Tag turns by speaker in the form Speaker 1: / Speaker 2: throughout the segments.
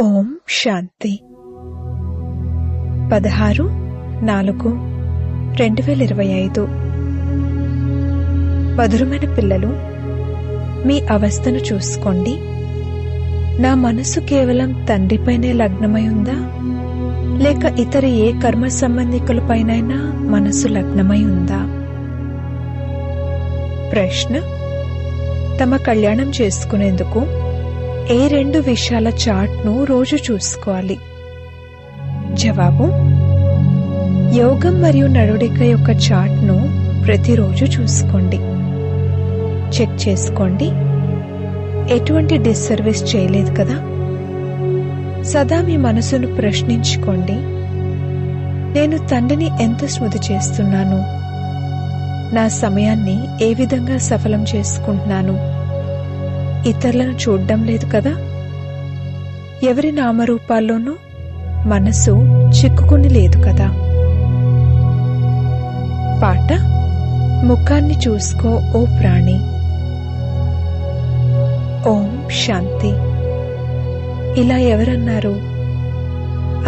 Speaker 1: ఓం శాంతి. పదహారు నాలుగు రెండు వేల ఇరవై ఐదు. మధురమైన పిల్లలు మీ అవస్థను చూసుకోండి. నా మనసు కేవలం తండ్రిపైనే లగ్నమై ఉందా? లేక ఇతర ఏ కర్మ సంబంధికులపైనైనా మనసు లగ్నమై ఉందా? ప్రశ్న తమ కళ్యాణం చేసుకునేందుకు ఏ రెండు విషయాల చార్ట్ను రోజు చూసుకోవాలి? జవాబు యోగం మరియు నడుడిక యొక్క చార్ట్ను ప్రతిరోజు చూసుకోండి. చెక్ చేసుకోండి. ఎటువంటి డిస్సర్వీస్ చేయలేదు కదా? సదా మీ మనసును ప్రశ్నించుకోండి. నేను తండ్రిని ఎంత స్మృతి చేస్తున్నాను? నా సమయాన్ని ఏ విధంగా సఫలం చేసుకుంటున్నాను? ఇతరులను చూడ్డం లేదు కదా? ఎవరి నామరూపాల్లోనూ మనసు చిక్కుకుని లేదు కదా? పాట ముఖాన్ని చూసుకో ఓ ప్రాణి. ఓం శాంతి. ఇలా ఎవరన్నారు?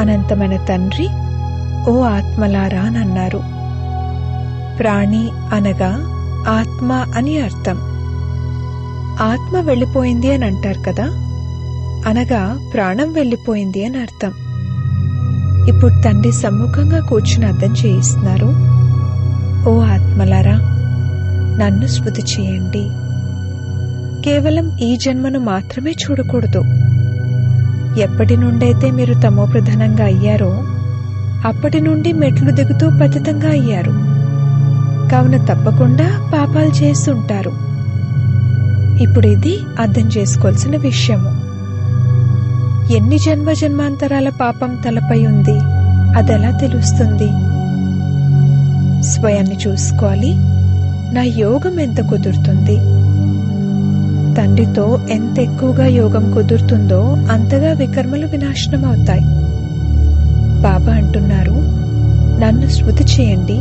Speaker 1: అనంతమైన తండ్రి ఓ ఆత్మలారా అన్నారు. ప్రాణి అనగా ఆత్మ అని అర్థం. ఆత్మ వెళ్ళిపోయింది అని అంటారు కదా? అనగా ప్రాణం వెళ్ళిపోయింది అని అర్థం. ఇప్పుడు తండ్రి సమ్ముఖంగా కూర్చుని అర్థం చేయిస్తున్నారు. ఓ ఆత్మలారా నన్ను స్మృతి చేయండి. కేవలం ఈ జన్మను మాత్రమే చూడకూడదు. ఎప్పటి నుండైతే మీరు తమో ప్రధానంగా అయ్యారో అప్పటి నుండి మెట్లు దిగుతూ పతితంగా అయ్యారు. కావున తప్పకుండా పాపాలు చేస్తుంటారు. ఇప్పుడు ఇది అర్థం చేసుకోవాల్సిన విషయము. ఎన్ని జన్మ జన్మాంతరాల పాపం తలపై ఉంది అదెలా తెలుస్తుంది? స్వయాన్ని చూసుకోవాలి. నా యోగం ఎంత కుదురుతుంది? తండ్రితో ఎంత ఎక్కువగా యోగం కుదురుతుందో అంతగా వికర్మలు వినాశనం అవుతాయి బాబా అంటున్నారు నన్ను స్మృతి చేయండి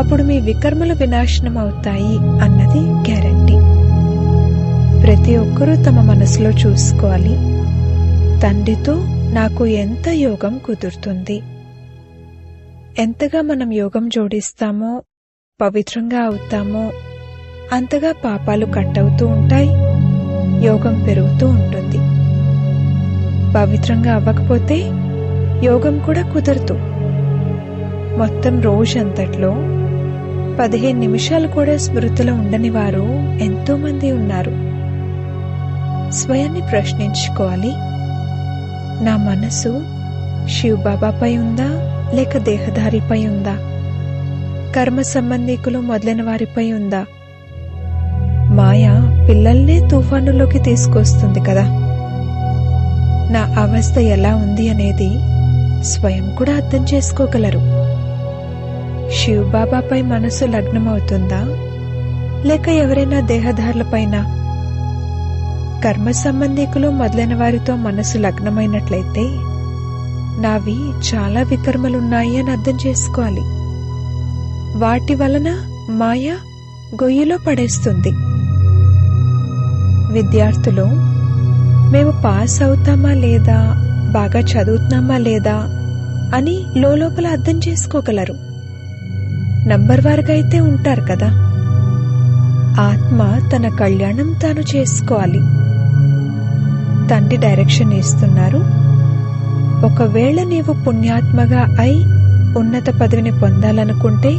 Speaker 1: అప్పుడు మీ వికర్మలు వినాశనం అవుతాయి అన్నది గ్యారంటీ. ప్రతి ఒక్కరూ తమ మనసులో చూసుకోవాలి. తండ్రితో నాకు ఎంత యోగం కుదురుతుంది. ఎంతగా మనం యోగం జోడిస్తామో పవిత్రంగా అవుతామో అంతగా పాపాలు కట్టవుతూ ఉంటాయి యోగం పెరుగుతూ ఉంటుంది. పవిత్రంగా అవ్వకపోతే యోగం కూడా కుదరదు. మొత్తం రోజంతట్లో పదిహేను నిమిషాలు కూడా స్మృతిలో ఉండని వారు ఎంతోమంది ఉన్నారు. స్వయాన్ని ప్రశ్నించుకోవాలి. నా మనసు శివ్ బాబాపై ఉందా లేక దేహధారిపై ఉందా? కర్మ సంబంధికులు మొదలైన వారిపై ఉందా? మాయ పిల్లల్నే తుఫానులోకి తీసుకొస్తుంది కదా. నా అవస్థ ఎలా ఉంది అనేది స్వయం కూడా అర్థం చేసుకోగలరు. శివ్ బాబాపై మనసు లగ్నమవుతుందా లేక ఎవరైనా దేహదారులపైన కర్మ సంబంధికులు మొదలైన వారితో మనసు లగ్నమైనట్లయితే నావి చాలా వికర్మలున్నాయి అని అర్థం చేసుకోవాలి. వాటి వలన మాయ గొయ్యిలో పడేస్తుంది. విద్యార్థులు మేము పాస్ అవుతామా లేదా బాగా చదువుతున్నామా లేదా అని లోపల అర్థం చేసుకోగలరు. నంబర్ వారుగా అయితే ఉంటారు కదా. ఆత్మ తన కళ్యాణం తాను చేసుకోవాలి. తండ్రి డైరెక్షన్ ఇస్తున్నారు. ఒకవేళ నీవు పుణ్యాత్మగా అయి ఉన్నత పదవిని పొందాలనుకుంటే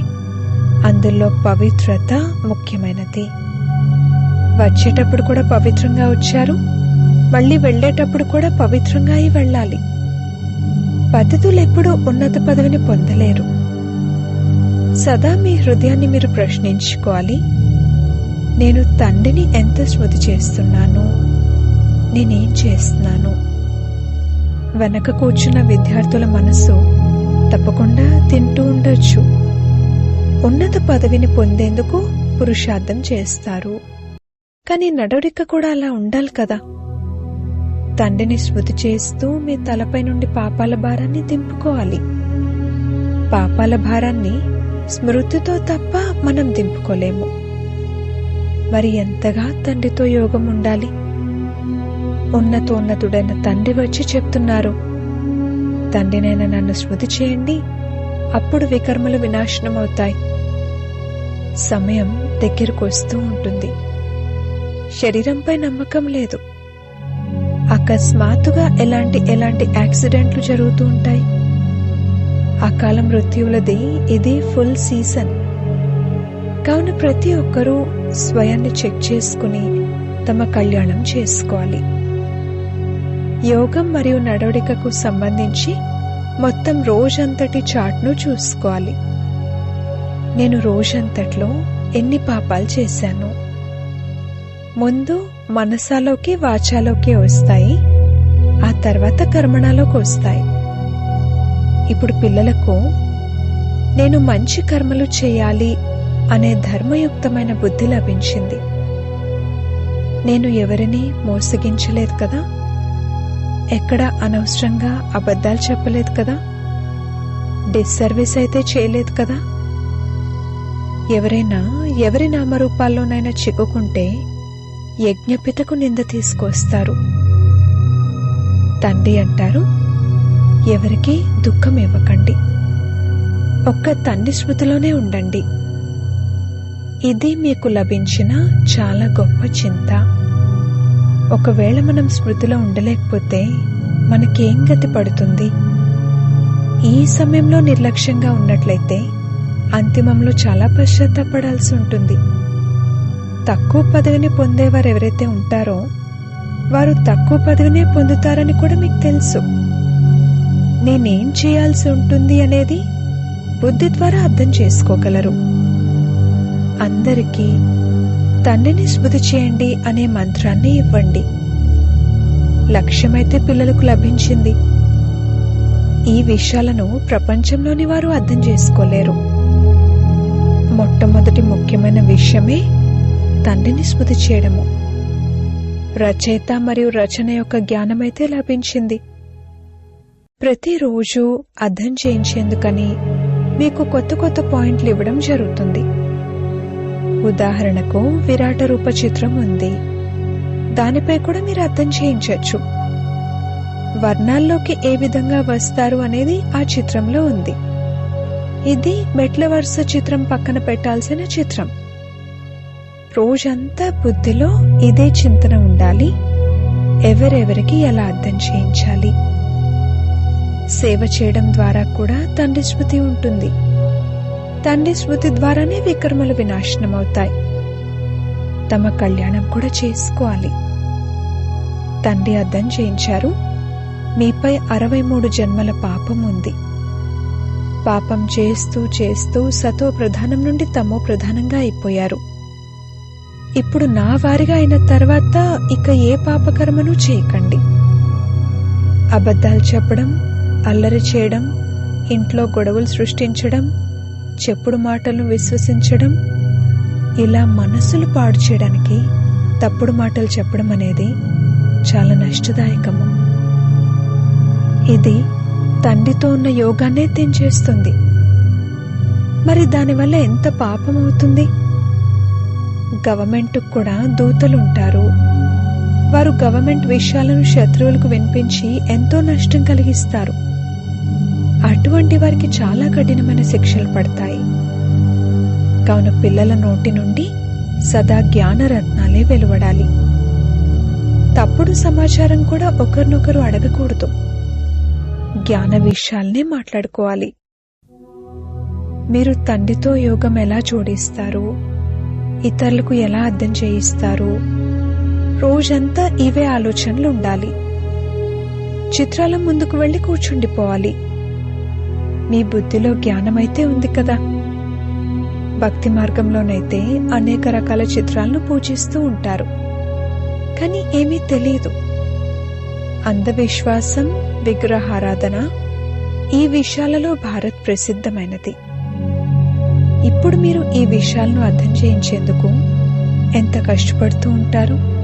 Speaker 1: అందులో పవిత్రత ముఖ్యమైనది. వచ్చేటప్పుడు కూడా పవిత్రంగా వచ్చారు. మళ్ళీ వెళ్ళేటప్పుడు కూడా పవిత్రంగా అయి వెళ్ళాలి. పద్ధతులు ఎప్పుడూ ఉన్నత పదవిని పొందలేరు. సదా మీ హృదయాన్ని మీరు ప్రశ్నించుకోవాలి. నేను తండ్రిని ఎంత శృతి చేస్తున్నాను నేనేం చేస్తున్నాను. వెనక కూర్చున్న విద్యార్థుల మనసు తప్పకుండా తింటూ ఉండొచ్చు. ఉన్నత పదవిని పొందేందుకు పురుషార్థం చేస్తారు. కానీ నడవడిక కూడా అలా ఉండాలి కదా. తండ్రిని శృతి చేస్తూ మీ తలపై నుండి పాపాల భారాన్ని దింపుకోవాలి. పాపాల భారాన్ని స్మృతితో తప్ప మనం దింపుకోలేము. మరి ఎంతగా తండ్రితో యోగం ఉండాలి? ఉన్నతోన్నతుడైన తండ్రి వచ్చి చెప్తున్నారు తండ్రినైనా నన్ను స్మృతి చేయండి అప్పుడు వికర్మలు వినాశనమవుతాయి. సమయం దగ్గరకు వస్తూ ఉంటుంది. శరీరంపై నమ్మకం లేదు. అకస్మాత్తుగా ఎలాంటి ఎలాంటి యాక్సిడెంట్లు జరుగుతూ ఉంటాయి? అకాల మృత్యువులది ఇది ఫుల్ సీజన్. కావున ప్రతి ఒక్కరూ స్వయాన్ని చెక్ చేసుకుని తమ కళ్యాణం చేసుకోవాలి. యోగం మరియు నడవడికకు సంబంధించి మొత్తం రోజంతటి చాట్ను చూసుకోవాలి. నేను రోజంతట్లో ఎన్ని పాపాలు చేశాను? ముందు మనసాలోకి వాచాలోకి వస్తాయి ఆ తర్వాత కర్మణాలోకి వస్తాయి. ఇప్పుడు పిల్లలకు నేను మంచి కర్మలు చేయాలి అనే ధర్మయుక్తమైన బుద్ధి లభించింది. నేను ఎవరిని మోసగించలేదు కదా? ఎక్కడ అనవసరంగా అబద్ధాలు చెప్పలేదు కదా? డిస్సర్వీస్ అయితే చేయలేదు కదా? ఎవరైనా ఎవరి నామరూపాల్లోనైనా చిక్కుకుంటే యజ్ఞపితకు నింద తీసుకొస్తారు. తండ్రి అంటారు ఎవరికి దుఃఖం ఇవ్వకండి. ఒక్క తండ్రి స్మృతిలోనే ఉండండి. ఇది మీకు లభించిన చాలా గొప్ప చింత. ఒకవేళ మనం స్మృతిలో ఉండలేకపోతే మనకేం గతి పడుతుంది? ఈ సమయంలో నిర్లక్ష్యంగా ఉన్నట్లయితే అంతిమంలో చాలా పశ్చాత్తాపడాల్సి ఉంటుంది. తక్కువ పదవిని పొందేవారు ఎవరైతే ఉంటారో వారు తక్కువ పదవినే పొందుతారని కూడా మీకు తెలుసు. నేనేం చేయాల్సి ఉంటుంది అనేది బుద్ధి ద్వారా అర్థం చేసుకోగలరు. అందరికీ తండ్రిని స్మృతి చేయండి అనే మంత్రాన్ని ఇవ్వండి. లక్ష్యమైతే పిల్లలకు లభించింది. ఈ విషయాలను ప్రపంచంలోని వారు అర్థం చేసుకోలేరు. మొట్టమొదటి ముఖ్యమైన విషయమే తండ్రిని స్మృతి చేయడము. రచయిత మరియు రచన యొక్క జ్ఞానమైతే లభించింది. ప్రతిరోజు అర్థం చేయించేందుకని మీకు కొత్త కొత్త పాయింట్లు ఇవ్వడం జరుగుతుంది. ఉదాహరణకు విరాట రూప చిత్రం ఉంది. దానిపై కూడా మీరు అర్థం చేయించవచ్చు. వర్ణాల్లోకి ఏ విధంగా వస్తారు అనేది ఆ చిత్రంలో ఉంది. ఇది మెట్ల వరుస చిత్రం పక్కన పెట్టాల్సిన చిత్రం. రోజంతా బుద్ధిలో ఇదే చింతన ఉండాలి. ఎవరెవరికి ఎలా అర్థం చేయించాలి? సేవ చేయడం ద్వారా కూడా తండ్రి స్మృతి ఉంటుంది. తండ్రి స్మృతి ద్వారానే వికర్మలు వినాశనమవుతాయి. తమ కళ్యాణం కూడా చేసుకోవాలి. తండ్రి అర్థం చేయించారు. మీపై అరవై మూడు జన్మల పాపం ఉంది. పాపం చేస్తూ చేస్తూ సతో ప్రధానం నుండి తమో ప్రధానంగా అయిపోయారు. ఇప్పుడు నా వారిగా అయిన తర్వాత ఇక ఏ పాపకర్మను చేయకండి. అబద్ధాలు చెప్పడం అల్లరి చేయడం ఇంట్లో గొడవలు సృష్టించడం చెప్పుడు మాటలను విశ్వసించడం ఇలా మనసులు పాడు చేయడానికి తప్పుడు మాటలు చెప్పడం అనేది చాలా నష్టదాయకము. ఇది తండ్రితో ఉన్న యోగాన్నే తెంచేస్తుంది మరి దానివల్ల ఎంత పాపం అవుతుంది? గవర్నమెంట్ కూడా దూతలుంటారు. వారు గవర్నమెంట్ విషయాలను శత్రువులకు వినిపించి ఎంతో నష్టం కలిగిస్తారు. అటువంటి వారికి చాలా కఠినమైన శిక్షలు పడతాయి. కావున పిల్లల నోటి నుండి సదా జ్ఞానరత్నాలే వెలువడాలి. తప్పుడు సమాచారం కూడా ఒకరినొకరు అడగకూడదు. జ్ఞాన విషయాల్నే మాట్లాడుకోవాలి. మీరు తండ్రితో యోగం ఎలా జోడిస్తారు? ఇతరులకు ఎలా అర్థం చేయిస్తారు? రోజంతా ఇవే ఆలోచనలు ఉండాలి. చిత్రాల ముందుకు వెళ్ళి కూర్చుండిపోవాలి. మీ బుద్ధిలో జ్ఞానమైతే ఉంది కదా. భక్తి మార్గంలోనైతే అనేక రకాల చిత్రాలను పూజిస్తూ ఉంటారు. కానీ ఏమీ తెలియదు అంధవిశ్వాసం విగ్రహారాధన ఈ విషయాలలో భారత్ ప్రసిద్ధమైనది. ఇప్పుడు మీరు ఈ విషయాలను అర్థం చేయించేందుకు ఎంత కష్టపడుతూ ఉంటారు?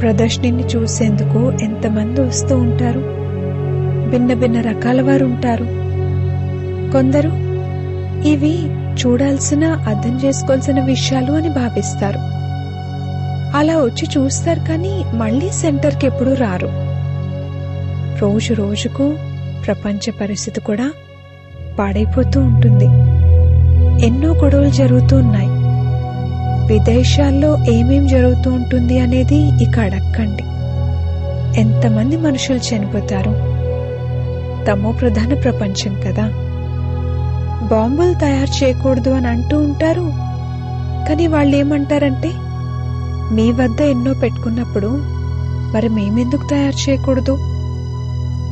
Speaker 1: ప్రదర్శనని చూసేందుకు ఎంతమంది వస్తూ ఉంటారు? భిన్న భిన్న రకాల వారు ఉంటారు. కొందరు ఇవి చూడాల్సిన అర్థం చేసుకోవాల్సిన విషయాలు అని భావిస్తారు. అలా వచ్చి చూస్తారు కానీ మళ్ళీ సెంటర్కి ఎప్పుడూ రారు. రోజు రోజుకు ప్రపంచ పరిస్థితి కూడా పాడైపోతూ ఉంటుంది. ఎన్నో గొడవలు జరుగుతూ ఉన్నాయి. విదేశాల్లో ఏమేం జరుగుతూ ఉంటుంది అనేది ఇక అడక్కండి. ఎంతమంది మనుషులు చనిపోతారు? తమో ప్రధాన ప్రపంచం కదా. బాంబులు తయారు చేయకూడదు అని అంటూ ఉంటారు. కానీ వాళ్ళు ఏమంటారంటే మీ వద్ద ఎన్నో పెట్టుకున్నప్పుడు మరి మేమెందుకు తయారు చేయకూడదు?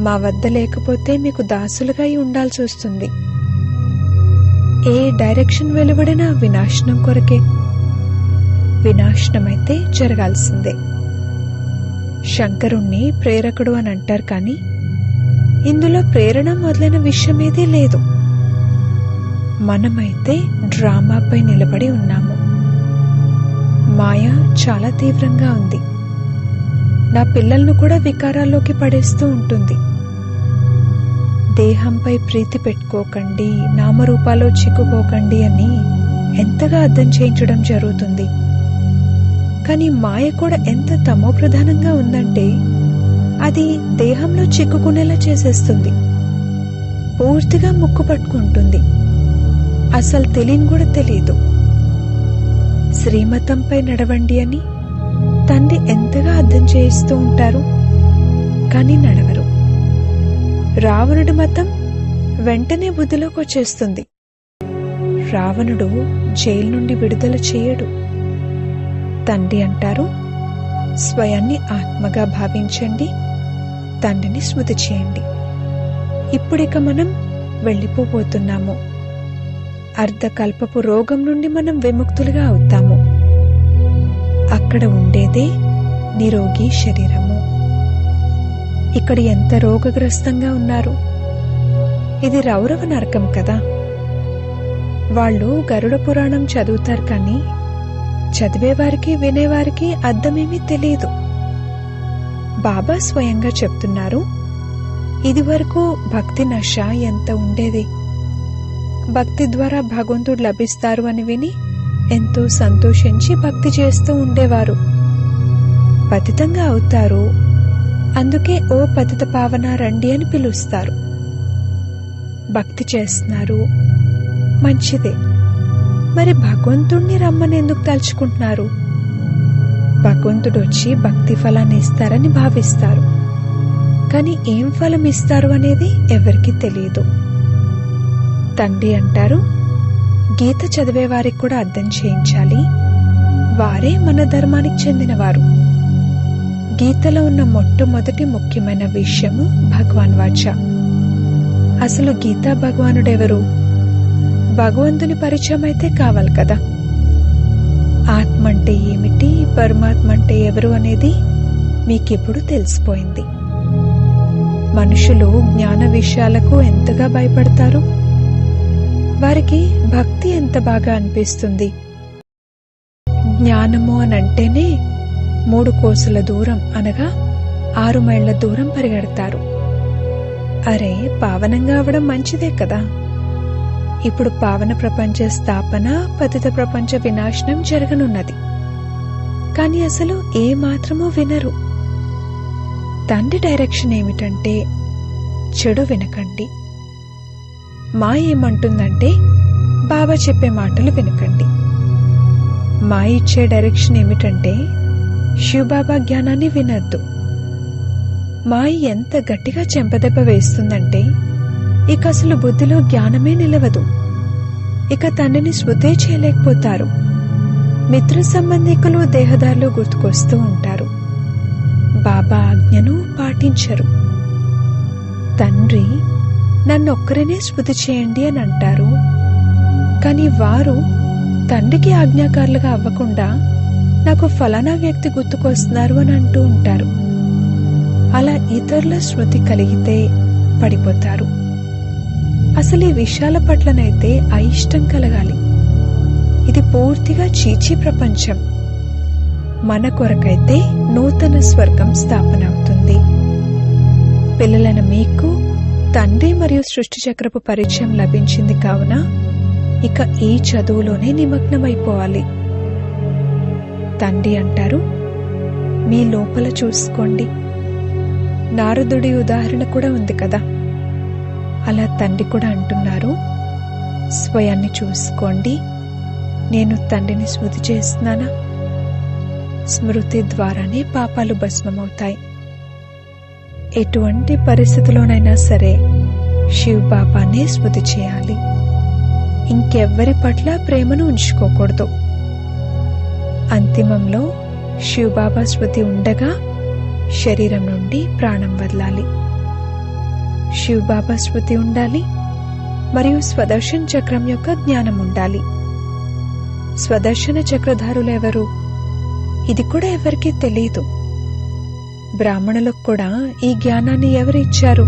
Speaker 1: మా వద్ద లేకపోతే మీకు దాసులుగా అయి ఉండాల్సి వస్తుంది. ఏ డైరెక్షన్ వెలువడినా వినాశనం కొరకే. వినాశనమైతే జరగాల్సిందే. శంకరుణ్ణి ప్రేరకుడు అని అంటారు కానీ ఇందులో ప్రేరణ మొదలైన విషయమేదీ లేదు. మనమైతే డ్రామాపై నిలబడి ఉన్నాము. మాయ చాలా తీవ్రంగా ఉంది. నా పిల్లలను కూడా వికారాల్లోకి పడేస్తూ ఉంటుంది. దేహంపై ప్రీతి పెట్టుకోకండి నామరూపాలు చిక్కుకోకండి అని ఎంతగా అర్థం చేయించడం జరుగుతుంది. కానీ మాయ కూడా ఎంత తమో ప్రధానంగా ఉందంటే అది దేహంలో చిక్కుకునేలా చేసేస్తుంది. పూర్తిగా ముక్కు పట్టుకుంటుంది. అసలు తెలియని కూడా తెలియదు. శ్రీమతంపై నడవండి అని తండ్రి ఎంతగా అర్థం చేయిస్తూ ఉంటారు? కానీ నడవరు. రావణుడి మతం వెంటనే బుద్ధిలోకి వచ్చేస్తుంది. రావణుడు జైలు నుండి విడుదల చేయడు. తండ్రి అంటారు స్వయాన్ని ఆత్మగా భావించండి తండ్రిని స్మృతి చేయండి. ఇప్పుడిక మనం వెళ్ళిపోబోతున్నాము. అర్ధకల్పపు రోగం నుండి మనం విముక్తులుగా అవుతాము. అక్కడ ఉండేదే నిరోగి శరీరము. ఇక్కడ ఎంత రోగగ్రస్తంగా ఉన్నారు? ఇది రౌరవ నరకం కదా. వాళ్ళు గరుడ పురాణం చదువుతారు కానీ చదివేవారికి వినేవారికి అర్థమేమీ తెలియదు. బాబా స్వయంగా చెప్తున్నారు ఇదివరకు భక్తి నష ఎంత ఉండేది? భక్తి ద్వారా భగవంతుడు లభిస్తారు అని విని ఎంతో సంతోషించి భక్తి చేస్తూ ఉండేవారు. పతితంగా అవుతారు. అందుకే ఓ పతిత పావన రండి అని పిలుస్తారు. భక్తి చేస్తున్నారు. మంచిదే. మరి భగవంతుణ్ణి రమ్మని ఎందుకు తలుచుకుంటున్నారు? భగవంతుడు వచ్చి భక్తి ఫలాన్ని ఇస్తారని భావిస్తారు. కానీ ఏం ఫలం ఇస్తారు అనేది ఎవరికీ తెలియదు. తండ్రి అంటారు. గీత చదివే వారికి కూడా అర్థం చేయించాలి. వారే మన ధర్మానికి చెందినవారు. గీతలో ఉన్న మొట్టమొదటి ముఖ్యమైన విషయము భగవాన్ వాచ. అసలు గీతా భగవానుడెవరు? భగవంతుని పరిచయం అయితే కావాలి కదా. ఆత్మ అంటే ఏమిటి? పరమాత్మ అంటే ఎవరు అనేది మీకిప్పుడు తెలిసిపోయింది. మనుషులు జ్ఞాన విషయాలకు ఎంతగా భయపడతారు? వారికి భక్తి ఎంత బాగా అనిపిస్తుంది? జ్ఞానము అని అంటేనే మూడు కోసుల దూరం అనగా ఆరు మైళ్ళ దూరం పరిగెడతారు. అరే పావనంగా అవడం మంచిదే కదా? ఇప్పుడు పావన ప్రపంచ స్థాపన పతిత ప్రపంచ వినాశనం జరగనున్నది. కానీ అసలు ఏ మాత్రమూ వినరు. తండ్రి డైరెక్షన్ ఏమిటంటే చెడు వినకండి. మా ఏమంటుందంటే బాబా చెప్పే మాటలు వినకండి. మా ఇచ్చే డైరెక్షన్ ఏమిటంటే శివబాబా జ్ఞానాన్ని వినద్దు. మాయ ఎంత గట్టిగా చెంపదెబ్బ వేస్తుందంటే ఇక అసలు బుద్ధిలో జ్ఞానమే నిలవదు. ఇక తండ్రిని స్మృతే చేయలేకపోతారు. మిత్ర సంబంధికులు దేహదారులు గుర్తుకొస్తూ ఉంటారు. బాబా ఆజ్ఞను పాటించరు. తండ్రి నన్ను ఒక్కరినే స్మృతి చేయండి అని అంటారు. కానీ వారు తండ్రికి ఆజ్ఞాకారులుగా అవ్వకుండా నాకు ఫలానా వ్యక్తి గుర్తుకొస్తున్నారు అని అంటూ ఉంటారు. అలా ఇతరుల స్మృతి కలిగితే పడిపోతారు. అసలు ఈ విషయాల పట్లనైతే అయిష్టం కలగాలి. ఇది పూర్తిగా చీచీ ప్రపంచం. మన కొరకైతే నూతన స్వర్గం స్థాపన అవుతుంది. పిల్లలైన మీకు తండ్రి మరియు సృష్టి చక్రపు పరిచయం లభించింది కావున ఇక ఈ చదువులోనే నిమగ్నమైపోవాలి. తండ్రి అంటారు మీ లోపల చూసుకోండి. నారదుడి ఉదాహరణ కూడా ఉంది కదా. అలా తండ్రి కూడా అంటున్నారు స్వయాన్ని చూసుకోండి. నేను తండ్రిని స్మృతి చేస్తున్నానా? స్మృతి ద్వారానే పాపాలు భస్మమవుతాయి. ఎటువంటి పరిస్థితిలోనైనా సరే శివ్ బాబానే స్మృతి చేయాలి. ఇంకెవ్వరి పట్ల ప్రేమను ఉంచుకోకూడదు. అంతిమంలో శివబాబా స్మృతి ఉండగా శరీరం నుండి ప్రాణం వదలాలి. శివబాబా స్మృతి ఉండాలి మరియు స్వదర్శన చక్రం యొక్క జ్ఞానం ఉండాలి. స్వదర్శన చక్రధారులు ఎవరు? ఇది కూడా ఎవరికీ తెలియదు. బ్రాహ్మణులకు కూడా ఈ జ్ఞానాన్ని ఎవరు ఇచ్చారు?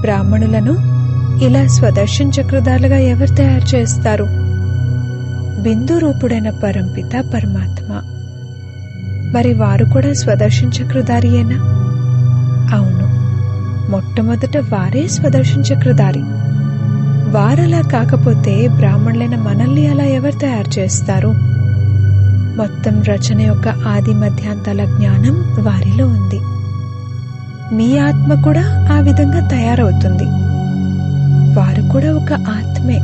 Speaker 1: బ్రాహ్మణులను ఇలా స్వదర్శన్ చక్రధారులుగా ఎవరు తయారు చేస్తారు? బిందు రూపుడైన పరంపిత పరమాత్మ. మరి వారు కూడా స్వదర్శన్ చక్రధారియేనా? అవును. మొట్టమొదట వారే స్వదర్శన్ చక్రధారి. వారలా కాకపోతే బ్రాహ్మణులైన మనల్ని అలా ఎవరు తయారు చేస్తారు? మొత్తం రచన యొక్క ఆది మధ్యాంతాల జ్ఞానం వారిలో ఉంది. మీ ఆత్మ కూడా ఆ విధంగా తయారవుతుంది. వారు కూడా ఒక ఆత్మే.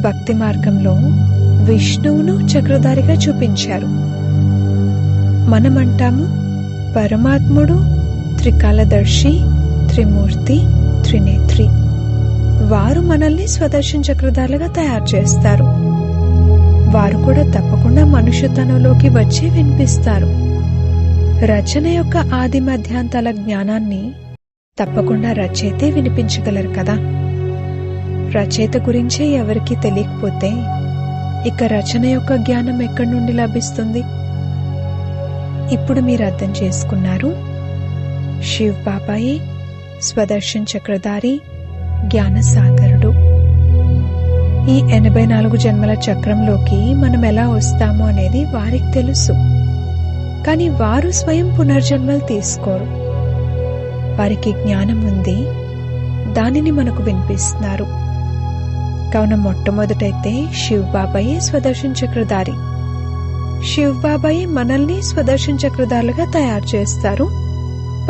Speaker 1: భక్తి మార్గంలో విష్ణువును చక్రధారిగా చూపించారు. మనమంటాము పరమాత్ముడు త్రికాలదర్శి త్రిమూర్తి త్రినేత్రి. వారు మనల్ని స్వదర్శన చక్రధారులుగా తయారు చేస్తారు. వారు కూడా తప్ప తప్పకుండా మనుష్యతనంలోకి వచ్చి వినిపిస్తారు. రచన యొక్క ఆది మధ్యాంతాల జ్ఞానాన్ని తప్పకుండా రచయితే వినిపించగలరు కదా? రచయిత గురించే ఎవరికీ తెలియకపోతే ఇక రచన యొక్క జ్ఞానం ఎక్కడి నుండి లభిస్తుంది? ఇప్పుడు మీరు అర్థం చేసుకున్నారు. శివ్ బాబాయే స్వదర్శన్ చక్రధారి జ్ఞానసాగరుడు. ఈ ఎనభై నాలుగు జన్మల చక్రంలోకి మనం ఎలా వస్తాము అనేది వారికి తెలుసు. కానీ వారు స్వయం పునర్జన్మలు తీసుకోరు. వారికి జ్ఞానం ఉంది. దానిని మనకు వినిపిస్తున్నారు. కావున మొట్టమొదటైతే శివ్ బాబాయే స్వదర్శన్ చక్రధారి. శివ్ బాబాయే మనల్ని స్వదర్శన్ చక్రధారులుగా తయారు చేస్తారు.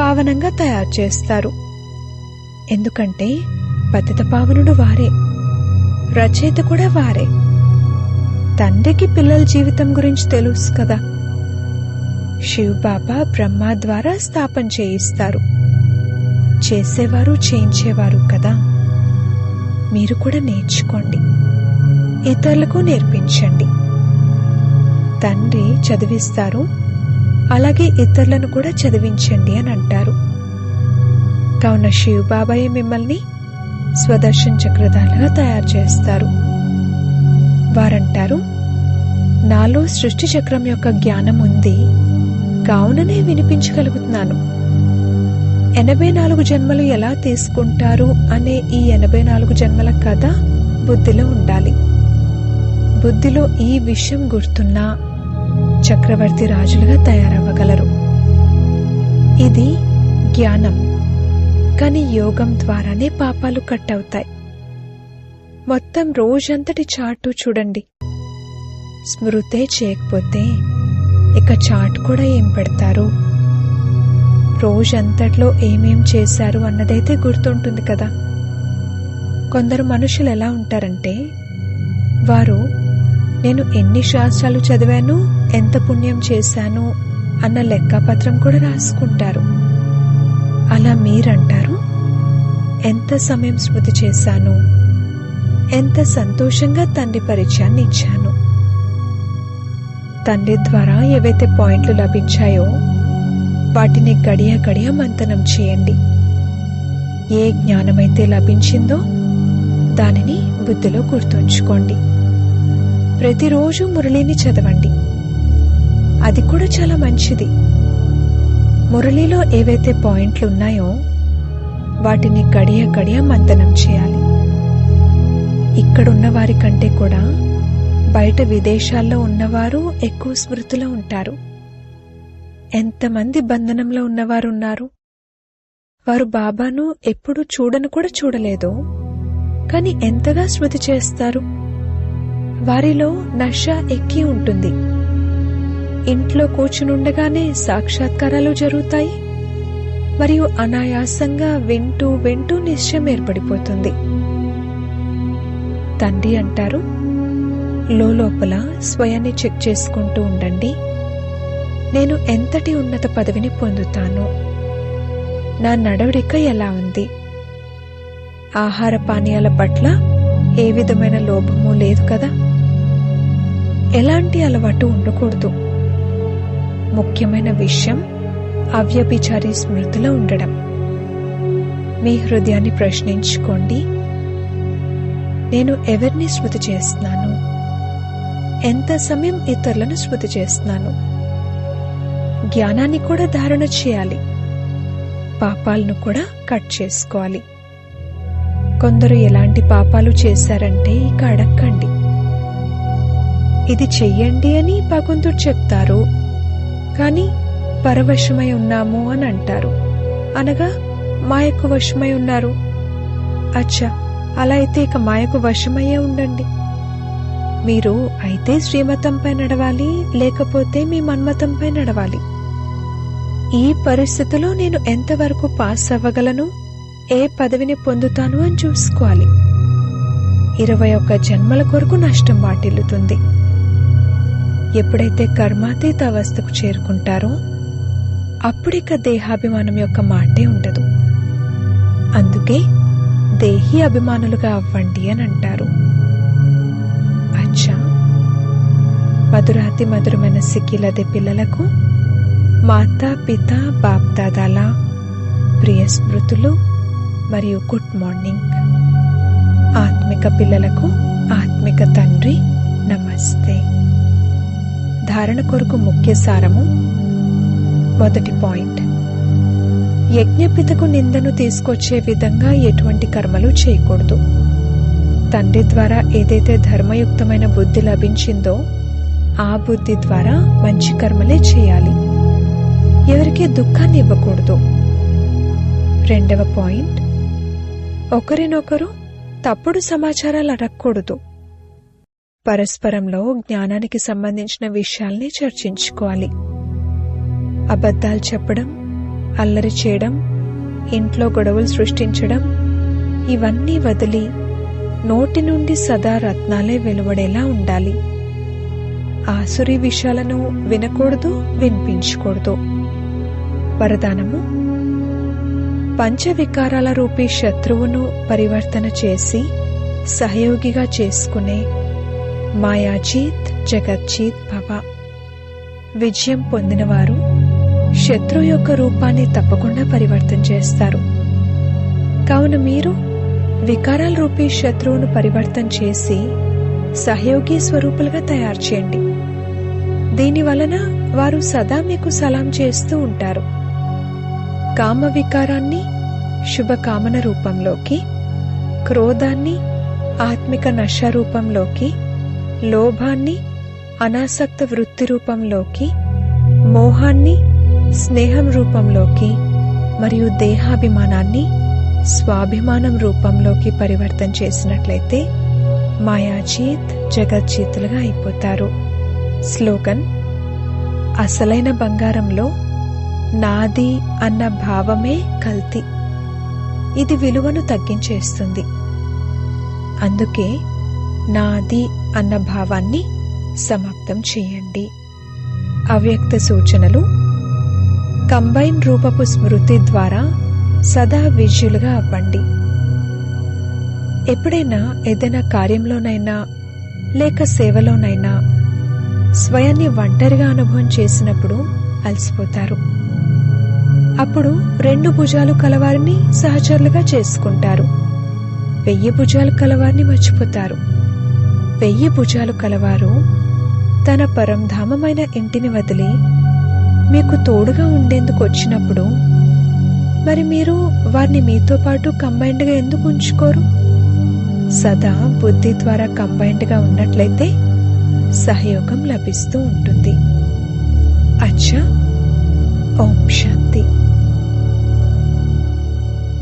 Speaker 1: పావనంగా తయారు చేస్తారు. ఎందుకంటే పతిత పావనుడు వారే. రచయిత కూడా వారే. తండ్రికి పిల్లల జీవితం గురించి తెలుసు కదా. శివబాబా బ్రహ్మ ద్వారా స్థాపన చేయిస్తారు. చేసేవారు చేయించేవారు కదా. మీరు కూడా నేర్చుకోండి. ఇతరులకు నేర్పించండి. తండ్రి చదివిస్తారు. అలాగే ఇతరులను కూడా చదివించండి అని అంటారు. కావున శివబాబాయే మిమ్మల్ని స్వదర్శన్ చక్రధారులుగా తయారు చేస్తారు. వారంటారు నాలో సృష్టి చక్రం యొక్క జ్ఞానం ఉంది. కావుననే వినిపించగలుగుతున్నాను. ఎనభై నాలుగు జన్మలు ఎలా తీసుకుంటారు? అనే ఈ ఎనభై నాలుగు జన్మల కథ బుద్ధిలో ఉండాలి. బుద్ధిలో ఈ విషయం గుర్తున్నా చక్రవర్తి రాజులుగా తయారవ్వగలరు. ఇది జ్ఞానం. కానీ యోగం ద్వారానే పాపాలు కట్ అవుతాయి మొత్తం రోజంతటి చాటు చూడండి. స్మృతే చేయకపోతే ఇక చాట్ కూడా ఏం పెడతారు? రోజంతట్లో ఏమేం చేశారు అన్నదైతే గుర్తుంటుంది కదా. కొందరు మనుషులు ఎలా ఉంటారంటే వారు నేను ఎన్ని శాస్త్రాలు చదివాను ఎంత పుణ్యం చేశాను అన్న లెక్కపత్రం కూడా రాసుకుంటారు. అలా మీరంటారు? ఎంత సమయం స్మృతి చేశాను? ఎంత సంతోషంగా తండ్రి పరిచయాన్ని ఇచ్చాను తండ్రి ద్వారా ఏవైతే పాయింట్లు లభించాయో వాటిని గడియ గడియ మంతనం చేయండి. ఏ జ్ఞానమైతే లభించిందో దానిని బుద్ధిలో గుర్తుంచుకోండి. ప్రతిరోజు మురళిని చదవండి. అది కూడా చాలా మంచిది. మురళిలో ఏవైతే పాయింట్లు ఉన్నాయో వాటిని గడియ గడియ మంతనం చేయాలి. ఇక్కడున్న వారి కంటే కూడా బయట విదేశాల్లో ఉన్నవారు ఎక్కువ స్మృతిలో ఉంటారు. ఎంతమంది బంధనంలో ఉన్నవారు ఉన్నారు వారు బాబాను ఎప్పుడు చూడను కూడా చూడలేదు. కానీ ఎంతగా స్మృతి చేస్తారు? వారిలో నష ఎక్కి ఉంటుంది. ఇంట్లో కూర్చునుండగానే సాక్షాత్కారాలు జరుగుతాయి మరియు అనాయాసంగా వింటూ వింటూ నిశ్చయం ఏర్పడిపోతుంది. తండ్రి అంటారు లోపల స్వయాన్ని చెక్ చేసుకుంటూ ఉండండి. నేను ఎంతటి ఉన్నత పదవిని పొందుతాను? నా నడవడిక ఎలా ఉంది? ఆహార పానీయాల పట్ల ఏ విధమైన లోపము లేదు కదా? ఎలాంటి అలవాటు ఉండకూడదు. ముఖ్యమైన విషయం అవ్యభిచారి స్మృతిలో ఉండడం. మీ హృదయాన్ని ప్రశ్నించుకోండి. నేను ఎవరిని స్మృతి చేస్తున్నాను? ఎంత సమయం ఇతరులను స్మృతి చేస్తున్నాను? జ్ఞానాన్ని కూడా ధారణ చేయాలి. పాపాలను కూడా కట్ చేసుకోవాలి. కొందరు ఎలాంటి పాపాలు చేశారంటే ఇక అడక్కండి. ఇది చెయ్యండి అని భగవంతుడు చెప్తారు. కానీ పరవశమై ఉన్నాము అని అంటారు. అనగా మాయకు వశమై ఉన్నారు. అచ్చా అలా అయితే ఇక మాయకు వశమయ్యే ఉండండి. మీరు అయితే శ్రీమతంపై నడవాలి లేకపోతే మీ మన్మతంపై నడవాలి. ఈ పరిస్థితిలో నేను ఎంతవరకు పాస్ అవ్వగలను? ఏ పదవిని పొందుతాను అని చూసుకోవాలి. ఇరవై ఒక్క జన్మల కొరకు నష్టం వాటిల్లుతుంది. ఎప్పుడైతే కర్మాతీత అవస్థకు చేరుకుంటారో అప్పుడిక దేహాభిమానం యొక్క మాటే ఉండదు. అందుకే దేహి అభిమానులుగా అవ్వండి అని అంటారు. అచ్చా! మధురాతి మధురమైన సిక్కిలది పిల్లలకు మాతా పిత బాప్దాదాల ప్రియ స్మృతులు మరియు గుడ్ మార్నింగ్. ఆత్మిక పిల్లలకు ఆత్మిక తండ్రి నమస్తే. ధారణ కొరకు ముఖ్య సారము. మొదటి పాయింట్. యజ్ఞపితకు నిందను తీసుకొచ్చే విధంగా ఎటువంటి కర్మలు చేయకూడదు. తండ్రి ద్వారా ఏదైతే ధర్మయుక్తమైన బుద్ధి లభించిందో ఆ బుద్ధి ద్వారా మంచి కర్మలే చేయాలి. ఎవరికి దుఃఖాన్ని ఇవ్వకూడదు. రెండవ పాయింట్. ఒకరినొకరు తప్పుడు సమాచారాలు అడగకూడదు. పరస్పరంలో జ్ఞానానికి సంబంధించిన విషయాల్ని చర్చించుకోవాలి. అబద్ధాలు చెప్పడం అల్లరి చేయడం ఇంట్లో గొడవలు సృష్టించడం ఇవన్నీ వదిలి నోటి నుండి సదా రత్నాలే వెలువడేలా ఉండాలి. ఆసురి విషయాలను వినకూడదు వినిపించకూడదు. వరదానము పంచవికారాల రూపీ శత్రువును పరివర్తన చేసి సహయోగిగా చేసుకునే మాయాజీత్ జగచ్చీత్ భవ. విజయం పొందినవారు శత్రువు యొక్క రూపాన్ని తప్పకుండా పరివర్తన చేస్తారు. కావున మీరు వికారాల రూపీ శత్రువును పరివర్తన చేసి సహయోగి స్వరూపులుగా తయారు చేయండి. దీని వలన వారు సదా మీకు సలాం చేస్తూ ఉంటారు. కామ వికారాన్ని శుభకామన రూపంలోకి క్రోధాన్ని ఆత్మిక నష రూపంలోకి లోభాన్ని అనాసక్త వృత్తి రూపంలోకి మోహాన్ని స్నేహం రూపంలోకి మరియు దేహాభిమానాన్ని స్వాభిమానం రూపంలోకి పరివర్తన చేసినట్లయితే మాయాజీత్ జగజ్జీతులుగా అయిపోతారు. స్లోగన్ అసలైన బంగారంలో నాది అన్న భావమే కల్తీ. ఇది విలువను తగ్గించేస్తుంది. అందుకే నాది అన్న భావాన్ని సమాప్తం చేయండి. అవ్యక్త సూచనలు. కంబైన్ రూపపు స్మృతి ద్వారా సదా విజ్యులుగా అవ్వండి. ఎప్పుడైనా ఏదైనా కార్యంలోనైనా లేక సేవలోనైనా స్వయాన్ని ఒంటరిగా అనుభవం చేసినప్పుడు అలసిపోతారు. అప్పుడు రెండు భుజాలు కలవారిని సహచరులుగా చేసుకుంటారు. వెయ్యి భుజాలు కలవారిని మర్చిపోతారు. వెయ్యి భుజాలు కలవారు. తన పరంధామమైన ఇంటిని వదిలి మీకు తోడుగా ఉండేందుకు వచ్చినప్పుడు మరి మీరు వారిని మీతో పాటు కంబైన్డ్గా ఎందుకు ఉంచుకోరు? సదా బుద్ధి ద్వారా కంబైన్డ్గా ఉన్నట్లయితే సహయోగం లభిస్తూ ఉంటుంది. అచ్చా! ఓం శాంతి.